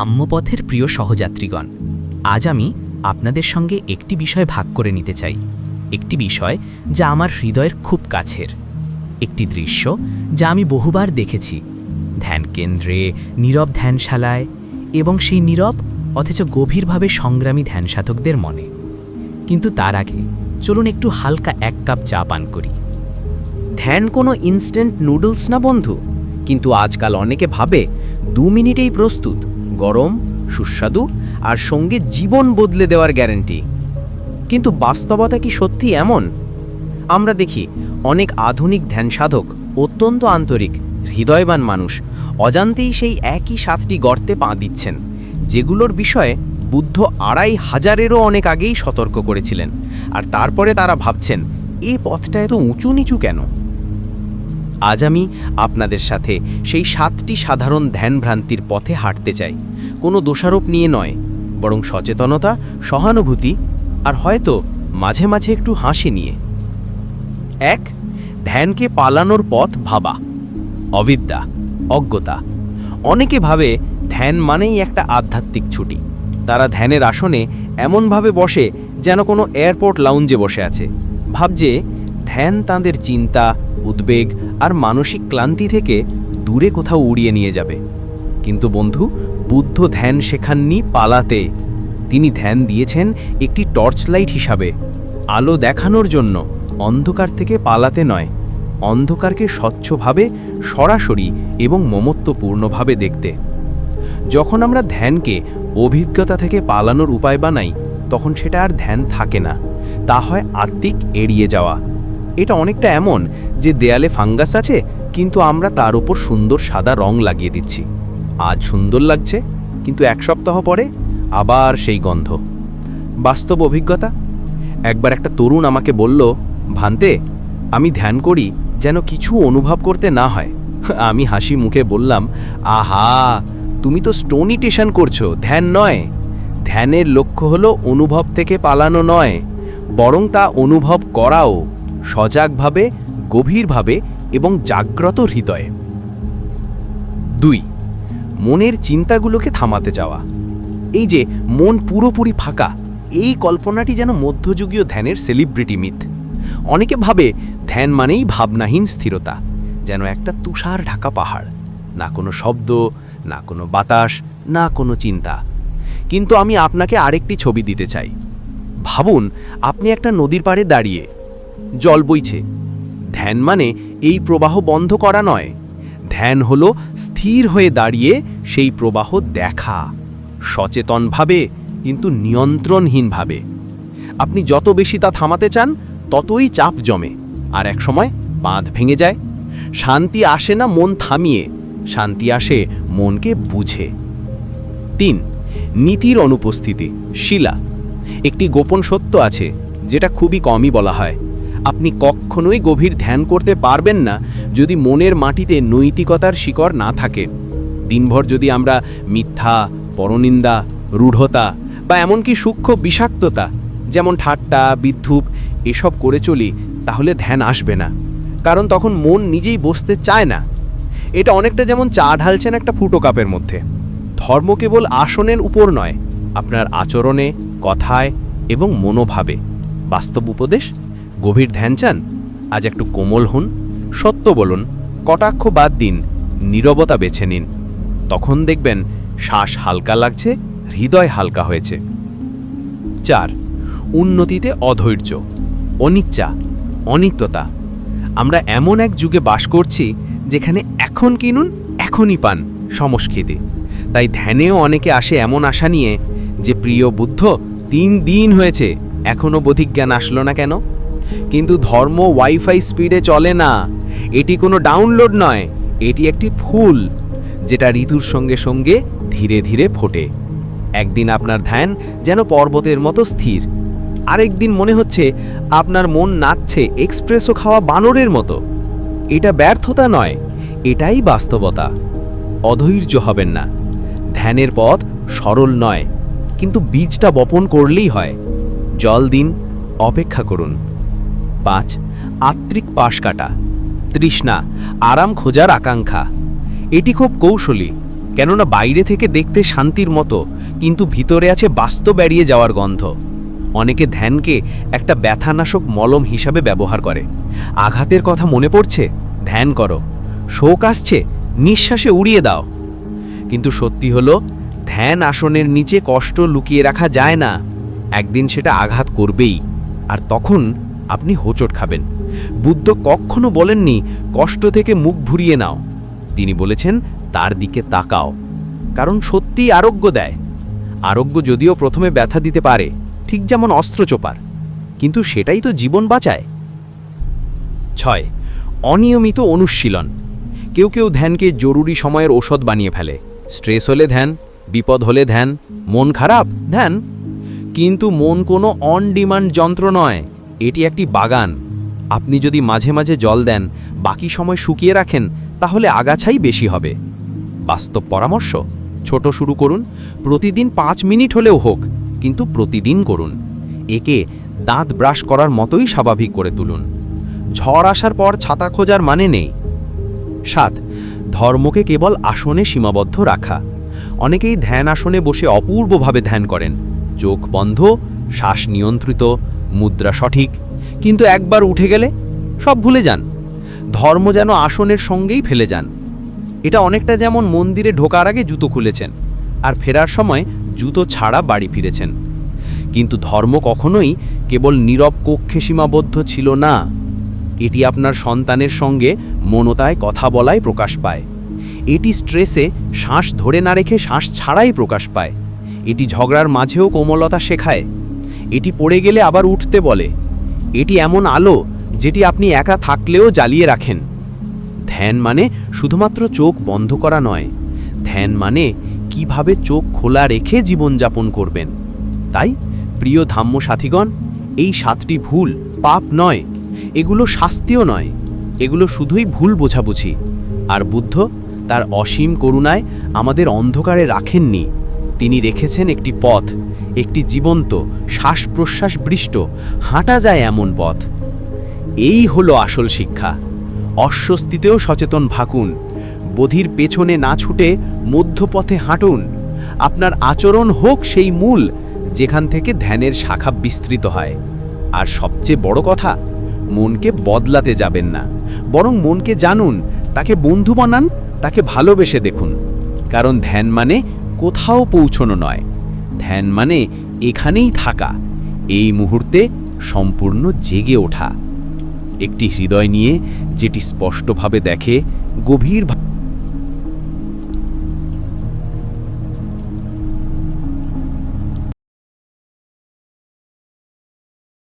সাম্যপথের প্রিয় সহযাত্রীগণ, আজ আমি আপনাদের সঙ্গে একটি বিষয় ভাগ করে নিতে চাই। একটি বিষয় যা আমার হৃদয়ের খুব কাছের। একটি দৃশ্য যা আমি বহুবার দেখেছি। ধ্যান কেন্দ্রে, নীরব ধ্যানশালায় এবং সেই নীরব, অথচ গভীরভাবে সংগ্রামী ধ্যান সাধকদের মনে। কিন্তু তার আগে চলুন একটু হালকা এক কাপ চা পান করি। ধ্যান কোনো ইনস্ট্যান্ট নুডলস না বন্ধু? কিন্তু আজকাল অনেকে ভাবে দু মিনিটেই প্রস্তুত। গরম, সুস্বাদু আর সঙ্গে জীবন বদলে দেওয়ার গ্যারান্টি। কিন্তু বাস্তবতা কি সত্যি এমন? আমরা দেখি অনেক আধুনিক ধ্যান সাধক অত্যন্ত আন্তরিক, হৃদয়বান মানুষ অজান্তেই সেই একই সাতটি গর্তে পা দিচ্ছেন, যেগুলোর বিষয়ে বুদ্ধ আড়াই হাজারেরও অনেক আগেই সতর্ক করেছিলেন। আর তারপরে তারা ভাবছেন এই পথটা এত উঁচু নিচু কেন? আজ আমি আপনাদের সাথে সেই সাতটি সাধারণ ধ্যানভ্রান্তির পথে হাঁটতে চাই। কোনো দোষারোপ নিয়ে নয়, বরং সচেতনতা, সহানুভূতি, আর হয়তো মাঝে মাঝে একটু হাসি নিয়ে। এক, ধ্যানকে পালানোর পথ ভাবা। অবিদ্যা, অজ্ঞতা। অনেকে ভাবে ধ্যান মানেই একটা আধ্যাত্মিক ছুটি। তারা ধ্যানের আসনে এমনভাবে বসে যেন কোনো এয়ারপোর্ট লাউঞ্জে বসে আছে। ভাবছে ধ্যান তাদের চিন্তা উদ্বেগ আর মানসিক ক্লান্তি থেকে দূরে কোথাও উড়িয়ে নিয়ে যাবে। কিন্তু বন্ধু, বুদ্ধ ধ্যান শেখাননি পালাতে। তিনি ধ্যান দিয়েছেন একটি টর্চ লাইট হিসাবে, আলো দেখানোর জন্য, অন্ধকার থেকে পালাতে নয়। অন্ধকারকে স্বচ্ছভাবে, সরাসরি এবং মমত্বপূর্ণভাবে দেখতে। যখন আমরা ধ্যানকে অভিজ্ঞতা থেকে পালানোর উপায় বানাই, তখন সেটা আর ধ্যান থাকে না। তা হয় আত্মিক এড়িয়ে যাওয়া। এটা অনেকটা এমন যে দেয়ালে ফাঙ্গাস আছে, কিন্তু আমরা তার উপর সুন্দর সাদা রং লাগিয়ে দিচ্ছি। আজ সুন্দর লাগছে, কিন্তু এক সপ্তাহ পরে আবার সেই গন্ধ। বাস্তব অভিজ্ঞতা? একবার একটা তরুণ আমাকে বলল, ভান্তে, আমি ধ্যান করি যেন কিছু অনুভব করতে না হয়। আমি হাসি মুখে বললাম, আহা, তুমি তো স্টোনিটেশন করছ, ধ্যান নয়। ধ্যানের লক্ষ্য হলো অনুভব থেকে পালানো নয়, বরং তা অনুভব করাও। সজাগভাবে, গভীরভাবে এবং জাগ্রত হৃদয়ে। দুই, মনের চিন্তাগুলোকে থামাতে যাওয়া। এই যে, মন পুরোপুরি ফাঁকা, এই কল্পনাটি যেন মধ্যযুগীয় ধ্যানের সেলিব্রিটি মিথ। অনেকে ভাবে, ধ্যান মানেই ভাবনাহীন স্থিরতা, যেন একটা তুষার ঢাকা পাহাড়, না কোনো শব্দ, না কোনো বাতাস, না কোনো চিন্তা। কিন্তু আমি আপনাকে আরেকটি ছবি দিতে চাই। ভাবুন, আপনি একটা নদীর পাড়ে দাঁড়িয়ে জল বইছে। ধ্যান মানে এই প্রবাহ বন্ধ করা নয়। ধ্যান হলো স্থির হয়ে দাঁড়িয়ে সেই প্রবাহ দেখা। সচেতনভাবে, কিন্তু নিয়ন্ত্রণহীনভাবে। আপনি যত বেশি তা থামাতে চান, ততই চাপ জমে। আর এক সময় বাঁধ ভেঙে যায়। শান্তি আসে না মন থামিয়ে। শান্তি আসে মনকে বুঝে। তিন, নীতির অনুপস্থিতি, শিলা। একটি গোপন সত্য আছে, যেটা খুবই কমই বলা হয়। আপনি কখনোই গভীর ধ্যান করতে পারবেন না যদি মনের মাটিতে নৈতিকতার শিকড় না থাকে। দিনভর যদি আমরা মিথ্যা, পরনিন্দা, রূঢ়তা বা এমনকি সূক্ষ্ম বিষাক্ততা যেমন ঠাট্টা বিদ্যুপ এসব করে চলি, তাহলে ধ্যান আসবে না। কারণ তখন মন নিজেই বসতে চায় না। এটা অনেকটা যেমন চা ঢালছেন একটা ফুটো কাপের মধ্যে। ধর্ম কেবল আসনের উপর নয়, আপনার আচরণে, কথায় এবং মনোভাবে। বাস্তব উপদেশ? গভীর ধ্যান চান? আজ একটু কোমল হন, সত্য বলুন, কটাক্ষ বাদ দিন, নীরবতা বেছে নিন। তখন দেখবেন শ্বাস হালকা লাগছে, হৃদয় হালকা হয়েছে। চার, উন্নতিতে অধৈর্য, অনিচ্ছা, অনিত্যতা। আমরা এমন এক যুগে বাস করছি, যেখানে এখন কিনুন, এখনই পান, সমস্কিতে। তাই ধ্যানেও অনেকে আসে এমন আশা নিয়ে যে প্রিয় বুদ্ধ তিন দিন হয়েছে এখনও বোধিজ্ঞান আসলো না কেন? কিন্তু ধর্ম ওয়াইফাই স্পিডে চলে না। এটি কোনো ডাউনলোড নয়, এটি একটি ফুল, যেটা ঋতুর সঙ্গে সঙ্গে ধীরে ধীরে ফোটে। একদিন আপনার ধ্যান যেন পর্বতের মতো স্থির। আরেকদিন মনে হচ্ছে আপনার মন নাচছে এক্সপ্রেসও খাওয়া বানরের মতো। এটা ব্যর্থতা নয়, এটাই বাস্তবতা। অধৈর্য হবেন না। ধ্যানের পথ সরল নয়, কিন্তু বীজটা বপন করলেই হয়। জল দিন, অপেক্ষা করুন। পাঁচ, আত্মিক পাশ কাটা। তৃষ্ণা আরাম খোঁজার আকাঙ্ক্ষা। এটি খুব কৌশলী, কেননা বাইরে থেকে দেখতে শান্তির মতো, কিন্তু ভিতরে আছে বাস্তব এড়িয়ে যাওয়ার গন্ধ। অনেকে ধ্যানকে একটা ব্যথানাশক মলম হিসাবে ব্যবহার করে। আঘাতের কথা মনে পড়ছে? ধ্যান করো। শোক আসছে? নিঃশ্বাসে উড়িয়ে দাও। কিন্তু সত্যি হলো, ধ্যান আসনের নিচে কষ্ট লুকিয়ে রাখা যায় না। একদিন সেটা আঘাত করবেই। আর তখন আপনি হোঁচট খাবেন। বুদ্ধ কখনো বলেননি, কষ্ট থেকে মুখ ঘুরিয়ে নাও। তিনি বলেছেন, তার দিকে তাকাও। কারণ সত্যিই আরোগ্য দেয়। আরোগ্য যদিও প্রথমে ব্যথা দিতে পারে, ঠিক যেমন অস্ত্রচোপার কিন্তু সেটাই তো জীবন বাঁচায়। ছয়, অনিয়মিত অনুশীলন। কেউ কেউ ধ্যানকে জরুরি সময়ের ঔষধ বানিয়ে ফেলে। স্ট্রেস হলে ধ্যান, বিপদ হলে ধ্যান, মন খারাপ, ধ্যান। কিন্তু মন কোনো অন ডিমান্ড যন্ত্র নয়। এটি একটি বাগান। আপনি যদি মাঝে মাঝে জল দেন, বাকি সময় শুকিয়ে রাখেন, তাহলে আগাছাই বেশি হবে। বাস্তব পরামর্শ, ছোট শুরু করুন, প্রতিদিন পাঁচ মিনিট হলেও হোক, কিন্তু প্রতিদিন করুন। একে দাঁত ব্রাশ করার মতোই স্বাভাবিক করে তুলুন। ঝড় আসার পর ছাতা খোঁজার মানে নেই। সাত, ধর্মকে কেবল আসনে সীমাবদ্ধ রাখা। অনেকেই ধ্যান আসনে বসে অপূর্বভাবে ধ্যান করেন। চোখ বন্ধ শ্বাস নিয়ন্ত্রিত মুদ্রা সঠিক, কিন্তু একবার উঠে গেলে সব ভুলে যান। ধর্ম যেন আসনের সঙ্গেই ফেলে যান। এটা অনেকটা যেমন মন্দিরে ঢোকার আগে জুতো খুলেছেন, আর ফেরার সময় জুতো ছাড়া বাড়ি ফিরেছেন। কিন্তু ধর্ম কখনোই কেবল নীরব কক্ষে সীমাবদ্ধ ছিল না। এটি আপনার সন্তানের সঙ্গে মনতায় কথা বলায় প্রকাশ পায়। এটি স্ট্রেসে শ্বাস ধরে না রেখে শ্বাস ছাড়াই প্রকাশ পায়। এটি ঝগড়ার মাঝেও কোমলতা শেখায়। এটি পড়ে গেলে আবার উঠতে বলে। এটি এমন আলো যেটি আপনি একা থাকলেও জ্বালিয়ে রাখেন। ধ্যান মানে শুধুমাত্র চোখ বন্ধ করা নয়। ধ্যান মানে কীভাবে চোখ খোলা রেখে জীবনযাপন করবেন। তাই, প্রিয় ধাম্য সাথীগণ এই সাতটি ভুল পাপ নয়, এগুলো শাস্তিও নয়, এগুলো শুধুই ভুল বোঝাবুঝি। আর বুদ্ধ তার অসীম করুণায় আমাদের অন্ধকারে রাখেননি। তিনি রেখেছেন একটি পথ, একটি জীবন্ত শ্বাস প্রশ্বাস বৃষ্ট হাঁটা যায় এমন পথ। এই হলো আসল শিক্ষা। অস্বস্তিতেও সচেতন ভাকুন। বধির পেছনে না ছুটে মধ্যপথে হাঁটুন। আপনার আচরণ হোক সেই মূল, যেখান থেকে ধ্যানের শাখা বিস্তৃত হয়। আর সবচেয়ে বড় কথা, মনকে বদলাতে যাবেন না। বরং মনকে জানুন, তাকে বন্ধু বানান, তাকে ভালোবেসে দেখুন। কারণ ধ্যান মানে কোথাও পৌঁছনো নয়। ধ্যান মানে এখানেই থাকা, এই মুহূর্তে সম্পূর্ণ জেগে ওঠা। একটি হৃদয় নিয়ে যেটি স্পষ্টভাবে দেখে গভীর